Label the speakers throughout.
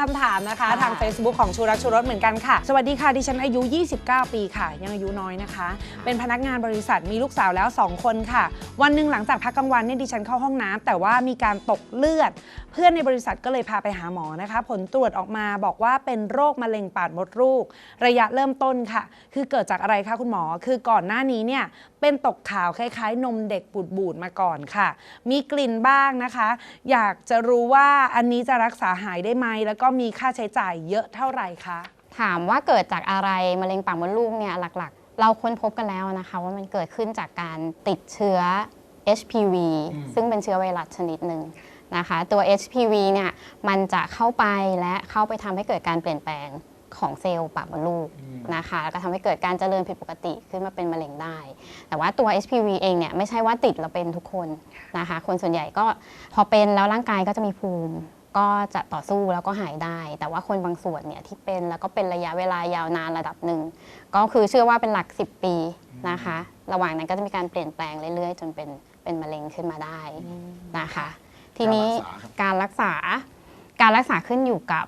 Speaker 1: คำถามนะคะ
Speaker 2: ค่ะ
Speaker 1: ทาง Facebook ของชูรักชูรสเหมือนกันค่ะ สวัสดีค่ะ ดิฉันอายุ 29 ปีค่ะ ยังอายุน้อยนะคะ เป็นพนักงานบริษัทมีลูกสาวแล้ว 2 คนค่ะ วันหนึ่งหลังจากพักกลางวันเนี่ยดิฉันเข้าห้องน้ำแต่ว่ามีการตกเลือด เพื่อนในบริษัทก็เลยพาไปหาหมอนะคะ ผลตรวจออกมาบอกว่าเป็นโรคมะเร็งปากมดลูก ระยะเริ่มต้นค่ะ คือเกิดจากอะไรคะคุณหมอ คือก่อนหน้านี้เนี่ยเป็นตกขาวคล้ายๆ นมเด็กบูดๆมาก่อนค่ะ มีกลิ่นบ้างนะคะ อยากจะรู้ว่าอันนี้จะรักษาหายได้ไหมแล้วก็มีค่าใช้จ่ายเยอะเท่าไหร่คะ
Speaker 2: ถามว่าเกิดจากอะไรมะเร็งปากมดลูกเนี่ยหลักๆ เราค้นพบกันแล้วนะคะว่ามันเกิดขึ้นจากการติดเชื้อ HPV ซึ่งเป็นเชื้อไวรัสชนิดหนึ่งนะคะตัว HPV เนี่ยมันจะเข้าไปและเข้าไปทำให้เกิดการเปลี่ยนแปลงของเซลล์ปากมดลูกนะคะแล้วก็ทำให้เกิดการเจริญผิดปกติขึ้นมาเป็นมะเร็งได้ แต่ว่าตัว HPV เองเนี่ยไม่ใช่ว่าติดแล้วเป็นทุกคนนะคะ คนส่วนใหญ่ก็พอเป็นแล้วร่างกายก็จะมีภูมิ ก็จะต่อสู้แล้วก็หายได้ แต่ว่าคนบางส่วนเนี่ยที่เป็นแล้วก็เป็นระยะเวลายาวนานระดับหนึ่ง ก็คือเชื่อว่าเป็นหลัก 10 ปีนะคะ ระหว่างนั้นก็จะมีการเปลี่ยนแปลงเรื่อยๆ จนเป็นเป็นมะเร็งขึ้นมาได้นะคะ ทีนี้การรักษาการรักษาขึ้นอยู่กับ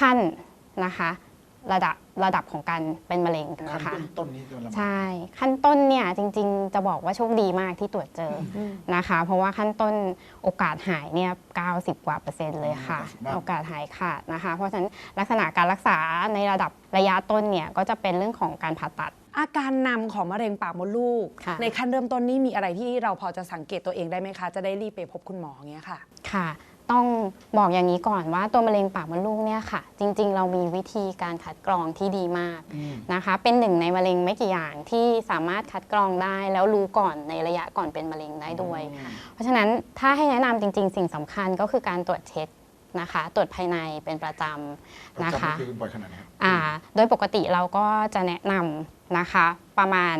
Speaker 2: ขั้นนะคะ ระดับระดับของการเป็นมะเร็ง
Speaker 3: ขั้น
Speaker 2: นะคะ
Speaker 3: ต้นๆนี้จะลำบาก
Speaker 2: ใช่ ขั้นต้นเนี่ยจริงๆ จะบอกว่าโชคดีมากที่ตรวจเจออนะคะ เพราะว่าขั้นต้นโอกาสหายเนี่ย 90 กว่าเปอร์เซ็นต์เลยค่ะโอกาสหายขาดนะคะ เพราะฉะนั้นลักษณะการรักษาในระดับระยะต้นเนี่ย ก็จะเป็นเรื่องของการผ่าตัด
Speaker 1: อาการนำของมะเร็งปากมดลูก
Speaker 2: ค่ะ
Speaker 1: ในขั้นเริ่มต้นนี่มีอะไรที่เราพอจะสังเกตตัวเองได้ไหมคะ จะได้รีบไปพบคุณหมออย่างเงี้ยค่ะ
Speaker 2: ค่ะ ต้องบอกอย่างนี้ก่อนว่าตัวมะเร็งปากมดลูกเนี่ยค่ะ จริงๆ เรามีวิธีการคัดกรองที่ดีมาก
Speaker 3: อืม
Speaker 2: นะคะ เป็นหนึ่งในมะเร็งไม่กี่อย่างที่สามารถคัดกรองได้แล้วรู้ก่อนในระยะก่อนเป็นมะเร็งได้ด้วย เพราะฉะนั้นถ้าให้แนะนำจริง ๆ สิ่งสำคัญก็คือการตรวจเช็คนะคะ ตรวจภายในเป็นประจำ
Speaker 3: นะ
Speaker 2: นะคะคะ
Speaker 3: คือบ่อยขนาดไหนครับ
Speaker 2: อ่าโดยปกติเราก็จะแนะนำนะคะประมาณ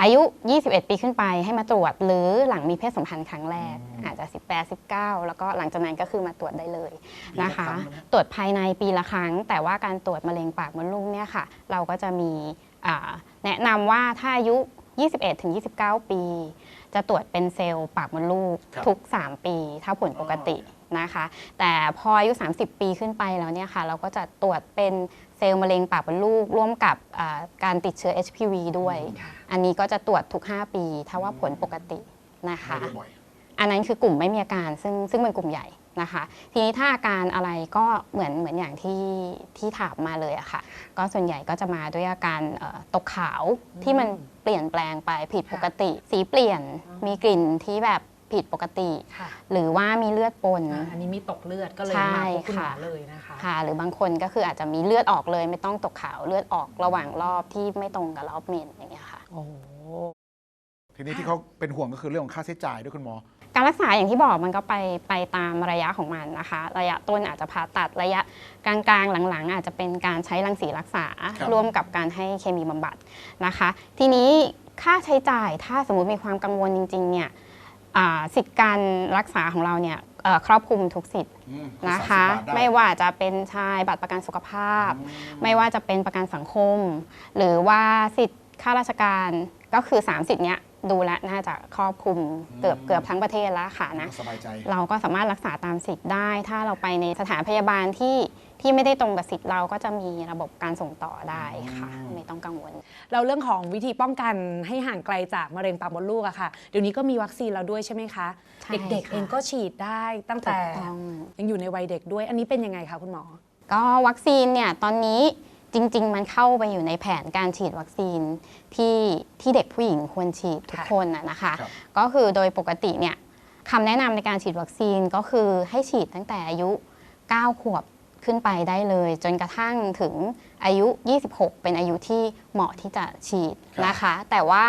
Speaker 2: อายุ 21 ปีขึ้นไปให้มาตรวจ หรือหลังมีเพศสัมพันธ์ครั้งแรก
Speaker 3: อืม
Speaker 2: อาจจะ 18 19 แล้วก็หลังจากนั้นก็คือมาตรวจได้เลยนะคะ
Speaker 3: ปีละครั้งไหม
Speaker 2: ตรวจภายในปีละครั้ง แต่ว่าการตรวจมะเร็งปากมดลูกเนี่ยค่ะ เราก็จะมีอ่าแนะนำว่าถ้าอายุ 21 ถึง 29 ปี จะตรวจเป็นเซลล์ปากมดลูก
Speaker 3: ครับ
Speaker 2: ทุก 3 ปี ถ้าผลปกติ นะคะ แต่พออายุ 30 ปีขึ้นไปแล้วเนี่ยค่ะ เราก็จะตรวจเป็นเซลล์มะเร็งปากมดลูก ร่วมกับอ่าการติดเชื้อ HPV ด้วย อันนี้ก็จะตรวจทุก 5 ปี ถ้าว่าผลปกตินะคะ
Speaker 3: ไม่ได้บ่อย
Speaker 2: อันนั้นคือกลุ่มไม่มีอาการซึ่งซึ่งเป็นกลุ่มใหญ่นะคะ ทีนี้ถ้าอาการอะไรก็เหมือนเหมือนอย่างที่ที่ถามมาเลยอะค่ะ ก็ส่วนใหญ่ก็จะมาด้วยอาการเอ่อตกขาวที่มันเปลี่ยนแปลงไปผิดปกติ สีเปลี่ยนมีกลิ่นที่แบบ ผิดปกติ
Speaker 1: ค่ะ
Speaker 2: หรือว่ามีเลือดปน
Speaker 1: อันนี้มีตกเลือดก็เลย
Speaker 2: ใช่
Speaker 1: มาพบคุณหมอ
Speaker 2: ค่ะ
Speaker 1: เลยนะคะ
Speaker 2: ค่ะ หรือบางคนก็คืออาจจะมีเลือดออกเลย ไม่ต้องตกขาวเลือดออกระหว่างรอบที่ไม่ตรงกับรอบเมนอย่างเงี้ยค่ะ
Speaker 1: โอ้โห
Speaker 3: ทีนี้ที่เขาเป็นห่วงก็คือเรื่องของค่าใช้จ่ายด้วยคุณหมอ
Speaker 2: การรักษาอย่างที่บอกมันก็ไปไปตามระยะของมันนะคะ ระยะต้นอาจจะผ่าตัดระยะกลางๆหลังๆ อาจจะเป็นการใช้รังสีรักษา
Speaker 3: ครับ
Speaker 2: ร่วมกับการให้เคมีบำบัดนะคะ ทีนี้ค่าใช้จ่ายถ้าสมมุติมีความกังวลจริงๆเนี่ย อ่าสิทธิ์การรักษาของเราเนี่ยเอ่อครอบคลุมทุกสิทธิ์
Speaker 3: อืม
Speaker 2: นะคะ
Speaker 3: 30บาทด้
Speaker 2: ไม่ว่าจะเป็นชายบัตรประกันสุขภาพ
Speaker 3: อืม
Speaker 2: ไม่ว่าจะเป็นประกันสังคม หรือว่าสิทธิ์ข้าราชการก็คือ 3 สิทธิ์เนี้ย ดูแลวน่าจะครอบคลุมเกือบเกือบทั้งประเทศแล้วค่ะนะ
Speaker 3: ก็สบายใจ
Speaker 2: เราก็สามารถรักษาตามสิทธิ์ได้ ถ้าเราไปในสถานพยาบาลที่ที่ไม่ได้ตรงกับสิทธิ์เราก็จะมีระบบการส่งต่อได้ค่ะ
Speaker 3: อืม
Speaker 2: ไม่ต้องกังวล
Speaker 1: เราเรื่องของวิธีป้องกันให้ห่างไกลจากมะเร็งปากมดลูกอะค่ะ เดี๋ยวนี้ก็มีวัคซีนแล้วด้วยใช่ไหมคะ
Speaker 2: ใช่
Speaker 1: เด็กๆ
Speaker 2: ค่ะ
Speaker 1: เองก็ฉีดได้ตั้งแต่
Speaker 2: ถูกต้อง
Speaker 1: ยังอยู่ในวัยเด็กด้วย อันนี้เป็นยังไงคะคุณหมอ
Speaker 2: ก็วัคซีนเนี่ยตอนนี้ จริง ๆ มันเข้าไปอยู่ในแผนการฉีดวัคซีนที่ที่เด็กผู้หญิงควรฉีดทุก
Speaker 1: ค่ะ
Speaker 2: คนนะนะคะ
Speaker 3: ครับ
Speaker 2: ก็คือโดยปกติเนี่ยคำแนะนำในการฉีดวัคซีนก็คือให้ฉีดตั้งแต่อายุ 9 ขวบขึ้นไปได้เลย จนกระทั่งถึงอายุ 26 เป็นอายุที่เหมาะที่จะฉีดนะคะ แต่ว่า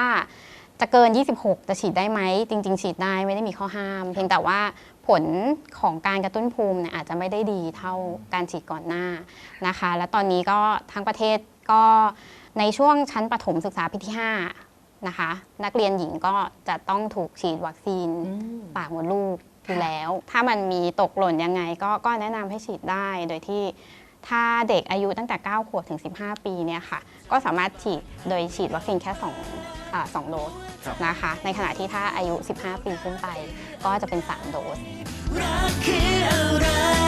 Speaker 2: จะเกิน 26 จะฉีดได้ไหม จริง ๆ ฉีดได้ไม่ได้มีข้อห้าม เพียงแต่ว่าผลของการกระตุ้นภูมิเนี่ยอาจจะไม่ได้ดีเท่าการฉีดก่อนหน้านะคะ และตอนนี้ก็ทั้งประเทศก็ในช่วงชั้นประถมศึกษาปีที่ 5 นะคะ นักเรียนหญิงก็จะต้องถูกฉีดวัคซีนปากมดลูกอยู่แล้ว ถ้ามันมีตกหล่นยังไงก็ก็แนะนำให้ฉีดได้โดยที่ถ้าเด็กอายุตั้งแต่ 9 ขวบถึง 15 ปีเนี่ยค่ะ ก็สามารถฉีดโดยฉีดวัคซีนแค่2อ่า 2 โดส
Speaker 3: ครับ
Speaker 2: นะคะ ในขณะที่ถ้าอายุ 15 ปีขึ้นไป ก็จะเป็น 3 โดส
Speaker 4: รักคืออะไร